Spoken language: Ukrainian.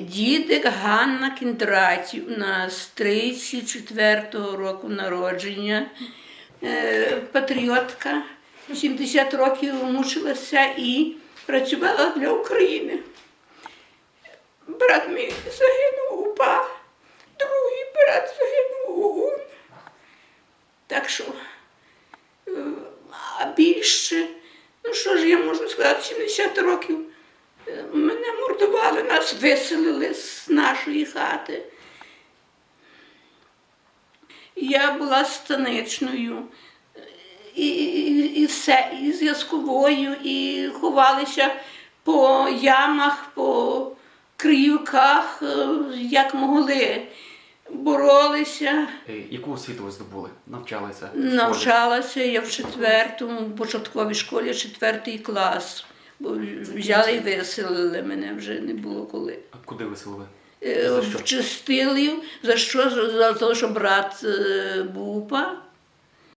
Дідик Ганна Кіндратів у нас 34-го року народження, е, патріотка, 70 років мучилася і працювала для України. Брат мій загинув у УПА, другий брат загинув у УН. Так що, е, а більше, ну що ж я можу сказати, 70 років мене мордували, нас виселили з нашої хати. Я була станичною і, і, і все, і зв'язковою, і ховалися по ямах, по криюках, е, як могли. Боролися. Е, Яку освіту ви здобули? Навчалися? Навчалася я в четвертому початковій школі, четвертий клас. Бо взяли і виселили мене вже не було коли. А куди виселили? Е, За що? В Чистилів, за що? За те, що брат е, був УПА,